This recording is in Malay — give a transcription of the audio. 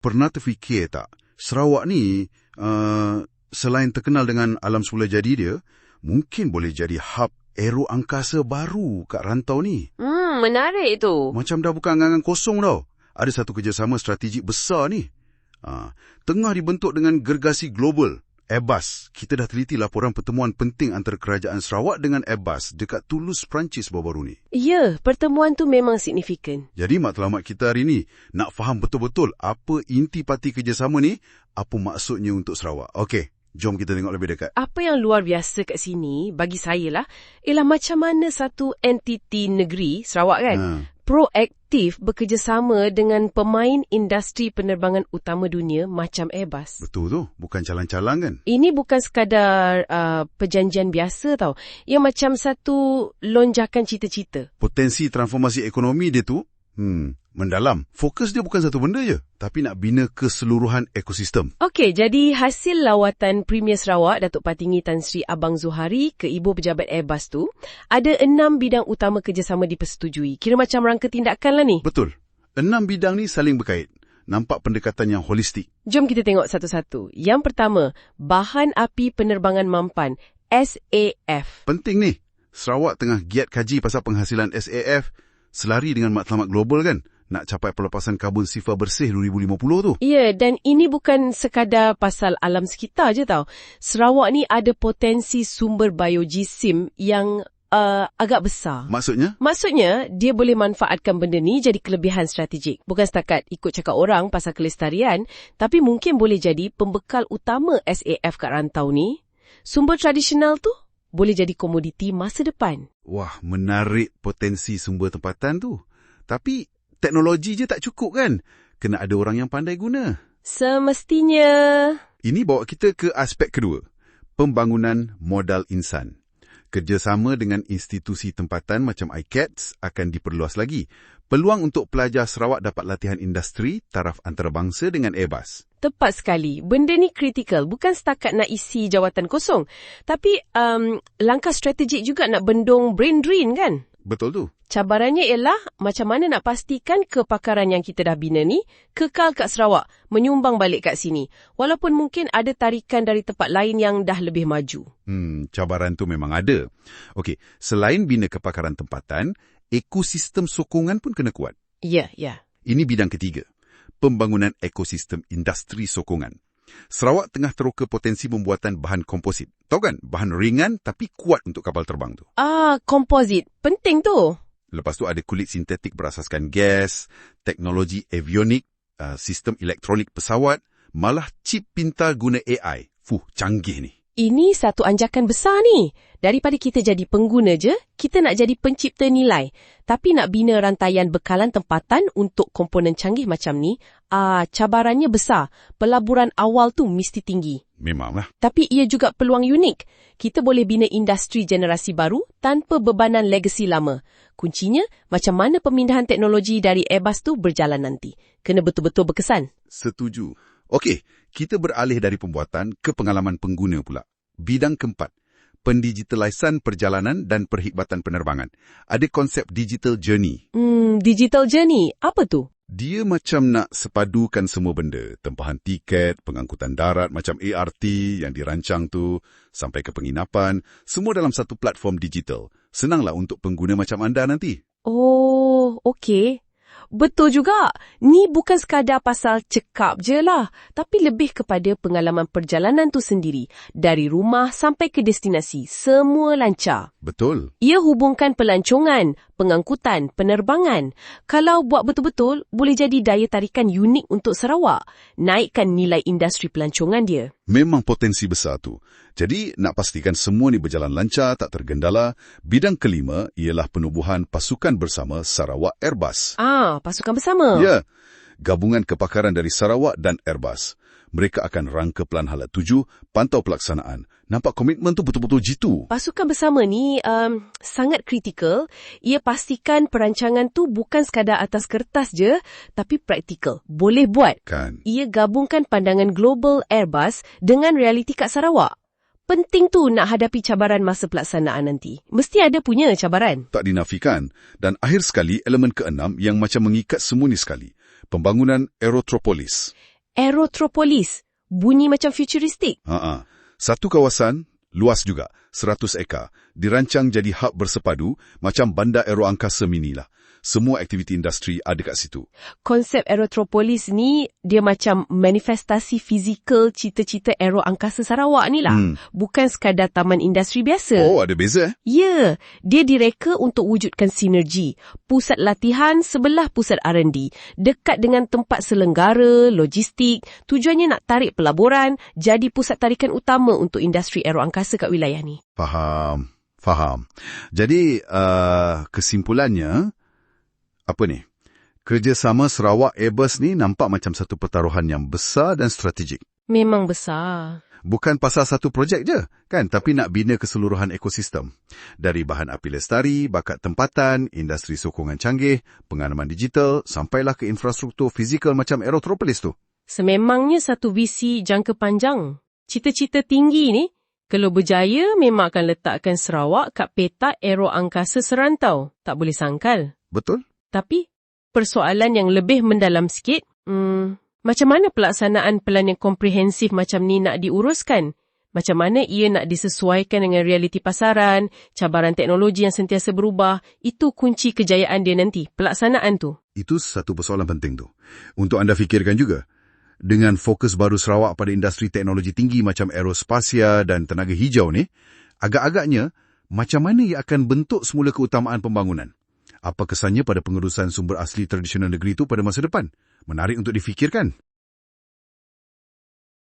pernah terfikir tak, Sarawak ni uh, selain terkenal dengan alam semula jadi dia, mungkin boleh jadi hub aero angkasa baru kat rantau ni. Hmm, menarik tu. Macam dah bukan angan kosong tau. Ada satu kerjasama strategik besar ni. Ha, tengah dibentuk dengan gergasi global. Airbus. Kita dah teliti laporan pertemuan penting antara kerajaan Sarawak dengan Airbus dekat Toulouse, Perancis baru-baru ni. Ya, pertemuan tu memang signifikan. Jadi matlamat kita hari ni nak faham betul-betul apa inti parti kerjasama ni, apa maksudnya untuk Sarawak. Okey, jom kita tengok lebih dekat. Apa yang luar biasa kat sini, bagi saya lah, ialah macam mana satu entiti negeri, Sarawak kan, Ha. proaktif bekerjasama dengan pemain industri penerbangan utama dunia macam Airbus. Betul tu, bukan calang-calang kan? Ini bukan sekadar uh, perjanjian biasa tau. Ia macam satu lonjakan cita-cita. Potensi transformasi ekonomi dia tu, hmm, mendalam. Fokus dia bukan satu benda je, tapi nak bina keseluruhan ekosistem. Okey, jadi hasil lawatan Premier Sarawak Datuk Patinggi Tan Sri Abang Zuhari ke Ibu Pejabat Airbus tu, ada enam bidang utama kerjasama dipersetujui. Kira macam rangka tindakan lah ni. Betul. Enam bidang ni saling berkait. Nampak pendekatan yang holistik. Jom kita tengok satu-satu. Yang pertama, bahan api penerbangan mampan, SAF. Penting ni. Sarawak tengah giat kaji pasal penghasilan SAF selari dengan matlamat global kan. Nak capai pelepasan karbon sifar bersih 2050 tu. Ya, dan ini bukan sekadar pasal alam sekitar je tau. Sarawak ni ada potensi sumber biojisim yang uh, agak besar. Maksudnya? Maksudnya, dia boleh manfaatkan benda ni jadi kelebihan strategik. Bukan setakat ikut cakap orang pasal kelestarian, tapi mungkin boleh jadi pembekal utama SAF kat rantau ni. Sumber tradisional tu boleh jadi komoditi masa depan. Wah, menarik potensi sumber tempatan tu. Tapi teknologi je tak cukup kan? Kena ada orang yang pandai guna. Semestinya... Ini bawa kita ke aspek kedua. Pembangunan modal insan. Kerjasama dengan institusi tempatan macam ICATS akan diperluas lagi. Peluang untuk pelajar Sarawak dapat latihan industri taraf antarabangsa dengan Airbus. Tepat sekali. Benda ni kritikal. Bukan setakat nak isi jawatan kosong. Tapi um, langkah strategik juga nak bendung brain drain kan? Betul tu. Cabarannya ialah macam mana nak pastikan kepakaran yang kita dah bina ni kekal kat Sarawak, menyumbang balik kat sini. Walaupun mungkin ada tarikan dari tempat lain yang dah lebih maju. Hmm, cabaran tu memang ada. Okey, selain bina kepakaran tempatan, ekosistem sokongan pun kena kuat. Ya, ya. Ini bidang ketiga. Pembangunan ekosistem industri sokongan. Sarawak tengah teroka potensi pembuatan bahan komposit. Tahu kan? Bahan ringan tapi kuat untuk kapal terbang tu. Ah, komposit. Penting tu. Lepas tu ada kulit sintetik berasaskan gas, teknologi avionik, uh, sistem elektronik pesawat, malah chip pintar guna AI. Fuh, canggih ni. Ini satu anjakan besar ni. Daripada kita jadi pengguna je, kita nak jadi pencipta nilai. Tapi nak bina rantaian bekalan tempatan untuk komponen canggih macam ni, ah cabarannya besar. Pelaburan awal tu mesti tinggi. Memanglah. Tapi ia juga peluang unik. Kita boleh bina industri generasi baru tanpa bebanan legasi lama. Kuncinya, macam mana pemindahan teknologi dari Airbus tu berjalan nanti. Kena betul-betul berkesan. Setuju. Okey, kita beralih dari pembuatan ke pengalaman pengguna pula. Bidang keempat, pendigitalisan perjalanan dan perkhidmatan penerbangan. Ada konsep digital journey. Hmm, digital journey, apa tu? Dia macam nak sepadukan semua benda. Tempahan tiket, pengangkutan darat macam ART yang dirancang tu, sampai ke penginapan, semua dalam satu platform digital. Senanglah untuk pengguna macam anda nanti. Oh, okey. Betul juga. Ni bukan sekadar pasal cekap je lah. Tapi lebih kepada pengalaman perjalanan tu sendiri. Dari rumah sampai ke destinasi. Semua lancar. Betul. Ia hubungkan pelancongan, pengangkutan, penerbangan. Kalau buat betul-betul, boleh jadi daya tarikan unik untuk Sarawak. Naikkan nilai industri pelancongan dia. Memang potensi besar tu. Jadi, nak pastikan semua ni berjalan lancar, tak tergendala, bidang kelima ialah penubuhan pasukan bersama Sarawak Airbus. Ah, pasukan bersama. Ya, gabungan kepakaran dari Sarawak dan Airbus. Mereka akan rangka pelan halat tuju, pantau pelaksanaan. Nampak komitmen tu betul-betul jitu. Pasukan bersama ni um, sangat kritikal. Ia pastikan perancangan tu bukan sekadar atas kertas je, tapi praktikal. Boleh buat. Kan? Ia gabungkan pandangan global Airbus dengan realiti kat Sarawak. Penting tu nak hadapi cabaran masa pelaksanaan nanti. Mesti ada punya cabaran. Tak dinafikan. Dan akhir sekali, elemen keenam yang macam mengikat semua ni sekali. Pembangunan Aerotropolis. Aerotropolis. Bunyi macam futuristik. Ha Satu kawasan, luas juga, 100 ekar, dirancang jadi hub bersepadu macam bandar aeroangkasa mini lah. Semua aktiviti industri ada kat situ. Konsep Aerotropolis ni, dia macam manifestasi fizikal cita-cita aero angkasa Sarawak ni lah. Hmm. Bukan sekadar taman industri biasa. Oh, ada beza eh? Ya, dia direka untuk wujudkan sinergi. Pusat latihan sebelah pusat R&D. Dekat dengan tempat selenggara, logistik. Tujuannya nak tarik pelaburan, jadi pusat tarikan utama untuk industri aeroangkasa kat wilayah ni. Faham, faham. Jadi, uh, kesimpulannya, apa ni? Kerjasama Sarawak Airbus ni nampak macam satu pertaruhan yang besar dan strategik. Memang besar. Bukan pasal satu projek je, kan? Tapi nak bina keseluruhan ekosistem. Dari bahan api lestari, bakat tempatan, industri sokongan canggih, pengalaman digital, sampailah ke infrastruktur fizikal macam Aerotropolis tu. Sememangnya satu visi jangka panjang. Cita-cita tinggi ni, kalau berjaya memang akan letakkan Sarawak kat peta aero angkasa serantau. Tak boleh sangkal. Betul? Tapi, persoalan yang lebih mendalam sikit, hmm, macam mana pelaksanaan pelan yang komprehensif macam ni nak diuruskan? Macam mana ia nak disesuaikan dengan realiti pasaran, cabaran teknologi yang sentiasa berubah, itu kunci kejayaan dia nanti, pelaksanaan tu. Itu satu persoalan penting tu. Untuk anda fikirkan juga. Dengan fokus baru Sarawak pada industri teknologi tinggi macam aerospasia dan tenaga hijau ni, agak-agaknya macam mana ia akan bentuk semula keutamaan pembangunan? Apa kesannya pada pengurusan sumber asli tradisional negeri itu pada masa depan? Menarik untuk difikirkan.